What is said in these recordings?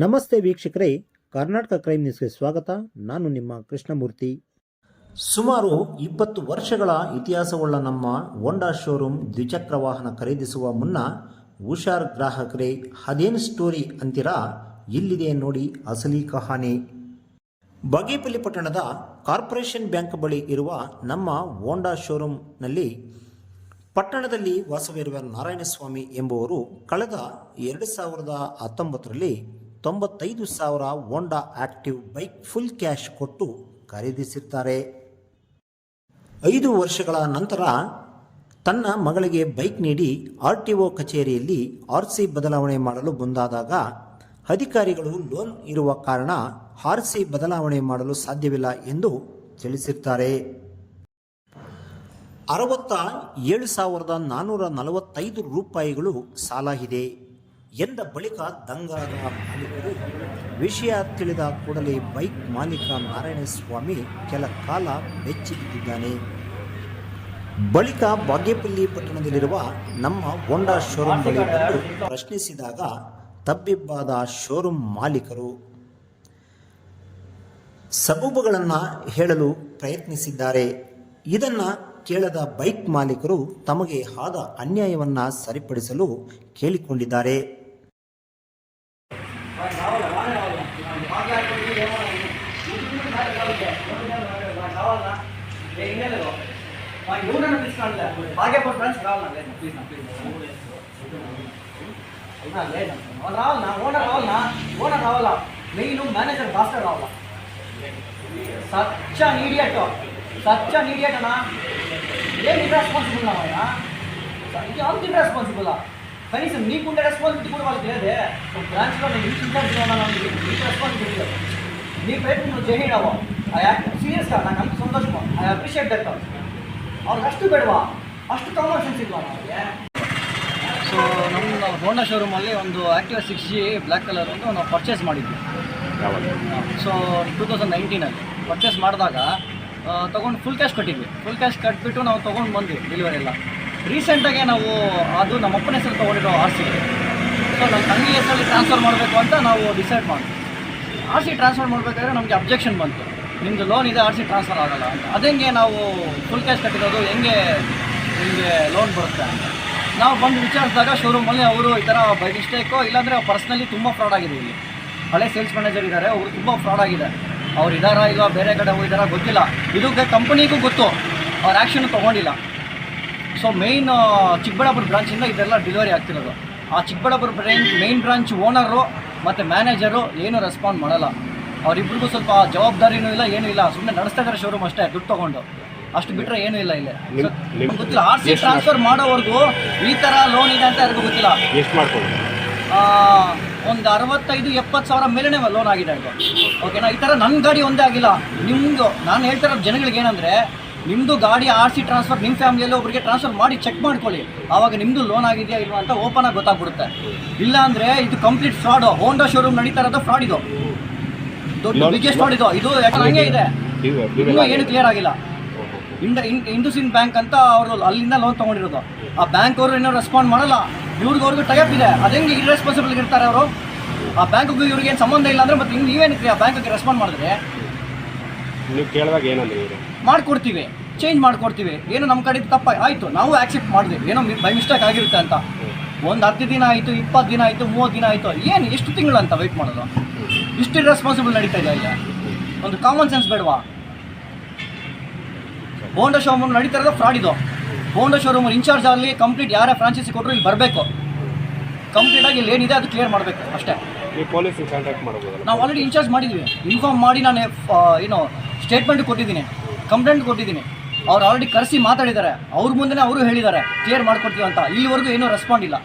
ನಮಸ್ತೆ ವೀಕ್ಷಕರೇ, ಕರ್ನಾಟಕ ಕ್ರೈಮ್ ನ್ಯೂಸ್ಗೆ ಸ್ವಾಗತ. ನಾನು ನಿಮ್ಮ ಕೃಷ್ಣಮೂರ್ತಿ. ಸುಮಾರು ಇಪ್ಪತ್ತು ವರ್ಷಗಳ ಇತಿಹಾಸವುಳ್ಳ ನಮ್ಮ ಹೋಂಡಾ ಶೋರೂಮ್ ದ್ವಿಚಕ್ರ ವಾಹನ ಖರೀದಿಸುವ ಮುನ್ನ ಹುಷಾರ್ ಗ್ರಾಹಕರೇ, ಅದೇನು ಸ್ಟೋರಿ ಅಂತೀರಾ? ಇಲ್ಲಿದೆ ನೋಡಿ ಅಸಲಿ ಕಹಾನಿ ಬಗೇಪಲ್ಲಿ ಪಟ್ಟಣದ ಕಾರ್ಪೊರೇಷನ್ ಬ್ಯಾಂಕ್ ಬಳಿ ಇರುವ ನಮ್ಮ ಹೋಂಡಾ ಶೋರೂಮ್ನಲ್ಲಿ ಪಟ್ಟಣದಲ್ಲಿ ವಾಸವಿರುವ ನಾರಾಯಣಸ್ವಾಮಿ ಎಂಬುವರು ಕಳೆದ ಎರಡು ಸಾವಿರದ ಹತ್ತೊಂಬತ್ತರಲ್ಲಿ ತೊಂಬತ್ತೈದು ಸಾವಿರ Honda active bike full cash ಕೊಟ್ಟು ಖರೀದಿಸಿರ್ತಾರೆ. ಐದು ವರ್ಷಗಳ ನಂತರ ತನ್ನ ಮಗಳಿಗೆ ಬೈಕ್ ನೀಡಿ ಆರ್ ಟಿ ಒ ಕಚೇರಿಯಲ್ಲಿ ಆರ್ ಸಿ ಬದಲಾವಣೆ ಮಾಡಲು ಮುಂದಾದಾಗ ಅಧಿಕಾರಿಗಳು ಲೋನ್ ಇರುವ ಕಾರಣ ಆರ್ ಸಿ ಬದಲಾವಣೆ ಮಾಡಲು ಸಾಧ್ಯವಿಲ್ಲ ಎಂದು ತಿಳಿಸಿರ್ತಾರೆ. ಅರವತ್ತ ಏಳು ಸಾವಿರದ ನಾನ್ನೂರ ನಲವತ್ತೈದು ರೂಪಾಯಿಗಳು ಸಾಲ ಇದೆ. ಎಂದ ಬಳಿಕ ದಂಗಾದ ಮಾಲೀಕರು ವಿಷಯ ತಿಳಿದ ಕೂಡಲೇ ಬೈಕ್ ಮಾಲೀಕ ನಾರಾಯಣಸ್ವಾಮಿ ಕೆಲ ಕಾಲ ಬೆಚ್ಚಿ ಬಿದ್ದಿದ್ದಾನೆ ಬಳಿಕ ಬಾಗೇಪಲ್ಲಿ ಪಟ್ಟಣದಲ್ಲಿರುವ ನಮ್ಮ ಹೋಂಡಾ ಶೋರೂಮ್ ಬಳಿ ಪ್ರಶ್ನಿಸಿದಾಗ ತಬ್ಬಿಬ್ಬಾದ ಶೋರೂಮ್ ಮಾಲೀಕರು ಸಬೂಬುಗಳನ್ನು ಹೇಳಲು ಪ್ರಯತ್ನಿಸಿದ್ದಾರೆ. ಇದನ್ನ ಕೇಳದ ಬೈಕ್ ಮಾಲೀಕರು ತಮಗೆ ಆದ ಅನ್ಯಾಯವನ್ನ ಸರಿಪಡಿಸಲು ಕೇಳಿಕೊಂಡಿದ್ದಾರೆ ఎవరైనా తీసుకురాలే బాగా పడి ఫ్రెండ్స్ రావాలన్నా లేదు ప్లీజ్ నా ప్లీజ్ అవునా లేదు వాళ్ళు రావాలన్నా ఓనర్ రావాలన్నా ఓనర్ రావాలా మెయిన్ మేనేజర్ భాస్కర్ రావాలా సచ్చ నీడియట్ సచ్చ నీడియట్ అన్నా ಏನು ದಿವ ರೆಸ್ಪಾನ್ಸ್ಬಿಲ್ನ ಅವನಾ ಇದು ಆನ್ ದಿ ರೆಸ್ಪಾನ್ಸಿಬಿಲ್ಲ ಸೈನ್ಸ್ ನಿಕುಂಡ ರೆಸ್ಪಾನ್ಸ್ ತಿಳ್ಕೊಳ್ಳುವಂತ ಹೇಳಿದೆ ನಮ್ಮ ಬ್ರಾಂಚ್ಗಳ ಇನ್ಸಿಪರ್ಸ್ ಏನೋ ನನಗೆ ಇನ್ ರೆಸ್ಪಾನ್ಸ್ ನೀ ಪೈಪ್ ನೋಡ್ತೇನೆ ಅವ ಆ್ಯಕ್ಟಿವ್ ಸಿ ಎಸ್ ಆ ಅಷ್ಟು ಬೇಡ್ವಾ? ಅಷ್ಟು ಕಾಮರ್ಸ್ ಇರ್ತಿದ್ಲು ನಾನು ಸೊ ನಮ್ಮ ಹೋನ ಶೋರೂಮಲ್ಲಿ ಒಂದು ಆ್ಯಕ್ಟಿವಾ ಸಿಕ್ಸ್ ಜಿ ಬ್ಲ್ಯಾಕ್ ಒಂದು ನಾವು ಪರ್ಚೇಸ್ ಮಾಡಿದ್ವಿ. ಸೊ ಟು ತೌಸಂಡ್ ನೈನ್ಟೀನಲ್ಲಿ ಪರ್ಚೇಸ್ ಮಾಡಿದಾಗ ತೊಗೊಂಡು ಫುಲ್ ಕ್ಯಾಶ್ ಕಟ್ಟಿದ್ವಿ. ಫುಲ್ ಕ್ಯಾಶ್ ಕಟ್ಬಿಟ್ಟು ನಾವು ತೊಗೊಂಡು ಬಂದ್ವಿ ಡೆಲಿವರಿ ಎಲ್ಲ. ರೀಸೆಂಟಾಗೆ ನಾವು ಅದು ನಮ್ಮ ಅಪ್ಪನ ಹೆಸರು ತೊಗೊಂಡಿರೋ ಆರ್ ಸಿ ಸೊ ನಮ್ಮ ತಂಗಿ ಹೆಸರಲ್ಲಿ ಟ್ರಾನ್ಸ್ಫರ್ ಮಾಡಬೇಕು ಅಂತ ನಾವು ಡಿಸೈಡ್ ಮಾಡಿದ್ವಿ. ಆರ್ ಸಿ ಟ್ರಾನ್ಸ್ಫರ್ ಮಾಡಬೇಕಾದ್ರೆ ನಮಗೆ ಅಬ್ಜೆಕ್ಷನ್ ಬಂತು. ನಿಮ್ಮದು ಲೋನ್ ಇದೆ ಆರ್ ಸಿ ಟ್ರಾನ್ಸ್ಫರ್ ಆಗಲ್ಲ ಅಂತ. ಅದಂಗೆ ನಾವು ಫುಲ್ ಕ್ಯಾಶ್ ಕಟ್ಟಿರೋದು ಹೆಂಗೆ ನಿಮಗೆ ಲೋನ್ ಬರುತ್ತೆ ಅಂತ. ನಾವು ಬಂದು ವಿಚಾರಿಸಿದಾಗ ಶೋರೂಮಲ್ಲಿ ಅವರು ಈ ಥರ ಬೈ ಮಿಸ್ಟೇಕೋ ಇಲ್ಲಾಂದರೆ ಪರ್ಸ್ನಲಿ ತುಂಬ ಫ್ರಾಡ್ ಆಗಿದೆ ಇಲ್ಲಿ. ಹಳೆ ಸೇಲ್ಸ್ ಮ್ಯಾನೇಜರ್ ಇದ್ದಾರೆ, ಅವರು ತುಂಬ ಫ್ರಾಡ್ ಆಗಿದೆ. ಅವ್ರು ಇದ್ದಾರಾ ಇಲ್ಲ ಬೇರೆ ಕಡೆ ಹೋಗಿದ್ದಾರಾ ಗೊತ್ತಿಲ್ಲ. ಇದು ಕಂಪನಿಗೂ ಗೊತ್ತು. ಅವ್ರು ಆ್ಯಕ್ಷನ್ ತೊಗೊಂಡಿಲ್ಲ. ಸೊ ಮೇಯ್ನ್ ಚಿಕ್ಕಬಳ್ಳಾಪುರ ಬ್ರಾಂಚಿಂದ ಇದೆಲ್ಲ ಡೆಲಿವರಿ ಆಗ್ತಿರೋದು. ಆ Chikkaballapur branch main branch owner ಮತ್ತು ಮ್ಯಾನೇಜರು ಏನೂ ರೆಸ್ಪಾಂಡ್ ಮಾಡಲ್ಲ. ಅವರಿಬ್ರಿಗೂ ಸ್ವಲ್ಪ ಜವಾಬ್ದಾರಿನೂ ಇಲ್ಲ ಏನೂ ಇಲ್ಲ. ಸುಮ್ಮನೆ ನಡೆಸ್ತಾ ಇದ್ದಾರೆ ಶೋರೂಮ್ ಅಷ್ಟೇ ದುಡ್ಡು ತೊಗೊಂಡು. ಅಷ್ಟು ಬಿಟ್ಟರೆ ಏನೂ ಇಲ್ಲ ಇಲ್ಲಿ. ಗೊತ್ತಿಲ್ಲ ಆರ್ ಸಿ ಟ್ರಾನ್ಸ್ಫರ್ ಮಾಡೋವರೆಗೂ ಈ ಥರ ಲೋನ್ ಇದೆ ಅಂತ ಯಾರಿಗೂ ಗೊತ್ತಿಲ್ಲ. ಎಷ್ಟು ಮಾಡ್ಕೊಂಡು ಒಂದು ಅರವತ್ತೈದು ಎಪ್ಪತ್ತು ಸಾವಿರ ಮೇಲೇ ಲೋನ್ ಆಗಿದೆ ಇದು ಓಕೆನಾ ಈ ಥರ ನನ್ನ ಗಾಡಿ ಒಂದೇ ಆಗಿಲ್ಲ. ನಿಮ್ಮದು ನಾನು ಹೇಳ್ತಿರೋ ಜನಗಳಿಗೆ ಏನಂದರೆ ನಿಮ್ಮದು ಗಾಡಿ ಆರ್ ಸಿ ಟ್ರಾನ್ಸ್ಫರ್ ನಿಮ್ಮ ಫ್ಯಾಮಿಲಿಯಲ್ಲಿ ಒಬ್ಬರಿಗೆ ಟ್ರಾನ್ಸ್ಫರ್ ಮಾಡಿ ಚೆಕ್ ಮಾಡ್ಕೊಳ್ಳಿ. ಆವಾಗ ನಿಮ್ಮದು ಲೋನ್ ಆಗಿದೆಯಾ ಇಲ್ವಾ ಅಂತ ಓಪನ್ ಆಗಿ ಗೊತ್ತಾಗ್ಬಿಡುತ್ತೆ. ಇಲ್ಲ ಅಂದರೆ ಇದು ಕಂಪ್ಲೀಟ್ ಫ್ರಾಡು ಹೋಂಡಾ ಶೋರೂಮ್ ನಡೀತಾ ಇರೋದು ಫ್ರಾಡ್ ಇದು. ದೊಡ್ಡ ಬಿಗ್ಗೆಸ್ಟ್ ಫ್ರಾಡ್ ಇದು. ಇದು ಯಾಕಂದ್ರೆ ಹಂಗೆ ಇದೆ. ಇನ್ನೂ ಏನು ಕ್ಲಿಯರ್ ಆಗಿಲ್ಲ. ಇಂಡ ಇಂಡುಸಿನ್ ಬ್ಯಾಂಕ್ ಅಂತ ಅವರು ಅಲ್ಲಿಂದ ಲೋನ್ ತೊಗೊಂಡಿರೋದು. ಆ ಬ್ಯಾಂಕ್ ಅವರು ಏನೋ ರೆಸ್ಪಾಂಡ್ ಮಾಡಲ್ಲ. ಇವ್ರಿಗೆ ಅವ್ರಿಗೂ ಟೈಪ್ ಇದೆ. ಅದೇ ಇರ್ರೆಸ್ಪಾನ್ಸಿಬಲ್ ಇರ್ತಾರೆ ಅವರು? ಆ ಬ್ಯಾಂಕ್ಗೂ ಇವ್ರಿಗೆ ಏನು ಸಂಬಂಧ ಇಲ್ಲ ಅಂದ್ರೆ ಮತ್ತೆ ಹಿಂಗೆ ನೀವೇನಕ್ಕೆ ಆ ಬ್ಯಾಂಕಿಗೆ ರೆಸ್ಪಾಂಡ್ ಮಾಡಿದ್ರೆ? ನೀವು ಕೇಳಿದಾಗ ಏನಂದ್ರೆ ಇವರು ಮಾಡ್ಕೊಡ್ತೀವಿ. ಚೇಂಜ್ ಮಾಡ್ಕೊಡ್ತೀವಿ. ಏನು ನಮ್ಮ ಕಡೆ ತಪ್ಪ ಆಯಿತು ನಾವು ಆಕ್ಸೆಪ್ಟ್ ಮಾಡಿದ್ವಿ. ಏನೋ ಬೈ ಮಿಸ್ಟೇಕ್ ಆಗಿರುತ್ತೆ ಅಂತ. ಒಂದು ಹತ್ತು ದಿನ ಆಯಿತು ಇಪ್ಪತ್ತು ದಿನ ಆಯಿತು ಮೂವತ್ತು ದಿನ ಆಯಿತು. ಏನು ಎಷ್ಟು ತಿಂಗಳು ಅಂತ ವೆಯ್ಟ್ ಮಾಡೋದು? ಇಷ್ಟು ರೆಸ್ಪಾನ್ಸಿಬಲ್ ನಡೀತಾ ಇದೆ ಇಲ್ಲ ಒಂದು ಕಾಮನ್ ಸೆನ್ಸ್ ಬೇಡವಾ? ಬೋಂಡ ಶೋಮ್ ನಡೀತಾ ಇರೋದು ಫ್ರಾಡ್ ಇದು. ಹೋಂಡಾ ಶೋರೂಮ್ ಇನ್ಚಾರ್ಜ್ ಆಗಲಿ ಕಂಪ್ಲೀಟ್ ಯಾರೇ ಫ್ರಾಂಚೈಸಿ ಕೊಟ್ಟರು ಇಲ್ಲಿ ಬರಬೇಕು. ಕಂಪ್ಲೀಟಾಗಿ ಇಲ್ಲಿ ಏನಿದೆ ಅದು ಕ್ಲಿಯರ್ ಮಾಡಬೇಕು ಅಷ್ಟೇ. ನೀವು ಪೊಲೀಸ್ ಕಾಂಟ್ಯಾಕ್ಟ್ ಮಾಡ್ಬೋದಲ್ಲ? ನಾವು ಆಲ್ರೆಡಿ ಇನ್ಚಾರ್ಜ್ ಮಾಡಿದ್ವಿ. ಇನ್ಫಾರ್ಮ್ ಮಾಡಿ ನಾನು ಏನು ಸ್ಟೇಟ್ಮೆಂಟ್ ಕೊಟ್ಟಿದ್ದೀನಿ. ಕಂಪ್ಲೇಂಟ್ ಕೊಟ್ಟಿದ್ದೀನಿ. ಅವ್ರು ಆಲ್ರೆಡಿ ಕರೆಸಿ ಮಾತಾಡಿದ್ದಾರೆ. ಅವ್ರ ಮುಂದೆ ಅವರು ಹೇಳಿದ್ದಾರೆ. ಕ್ಲಿಯರ್ ಮಾಡ್ಕೊಡ್ತೀವಿ ಅಂತ. ಇಲ್ಲಿವರೆಗೂ ಏನೂ ರೆಸ್ಪಾಂಡ್ ಇಲ್ಲ.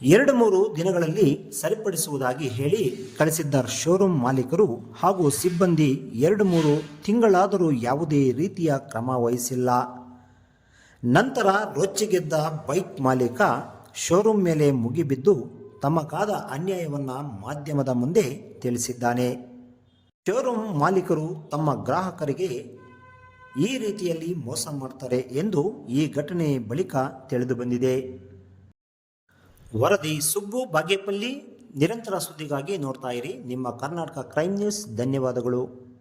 ಎರಡು ಮೂರು ದಿನಗಳಲ್ಲಿ ಸರಿಪಡಿಸುವುದಾಗಿ ಹೇಳಿ ಕಳಿಸಿದ್ದ ಶೋರೂಮ್ ಮಾಲೀಕರು ಹಾಗೂ ಸಿಬ್ಬಂದಿ ಎರಡು ಮೂರು ತಿಂಗಳಾದರೂ ಯಾವುದೇ ರೀತಿಯ ಕ್ರಮ ವಹಿಸಿಲ್ಲ. ನಂತರ ರೊಚ್ಚಿಗೆದ್ದ ಬೈಕ್ ಮಾಲೀಕ ಶೋರೂಮ್ ಮೇಲೆ ಮುಗಿಬಿದ್ದು ತಮಗಾದ ಅನ್ಯಾಯವನ್ನು ಮಾಧ್ಯಮದ ಮುಂದೆ ತಿಳಿಸಿದ್ದಾನೆ. ಶೋರೂಮ್ ಮಾಲೀಕರು ತಮ್ಮ ಗ್ರಾಹಕರಿಗೆ ಈ ರೀತಿಯಲ್ಲಿ ಮೋಸ ಮಾಡ್ತಾರೆ ಎಂದು ಈ ಘಟನೆ ಬಳಿಕ ತಿಳಿದು ಬಂದಿದೆ ವರದಿ ಸುಬ್ಬು ಬಾಗೇಪಲ್ಲಿ. ನಿರಂತರ ಸುದ್ದಿಗಾಗಿ ನೋಡ್ತಾ ಇರಿ. ನಿಮ್ಮ ಕರ್ನಾಟಕ ಕ್ರೈಮ್ ನ್ಯೂಸ್. ಧನ್ಯವಾದಗಳು.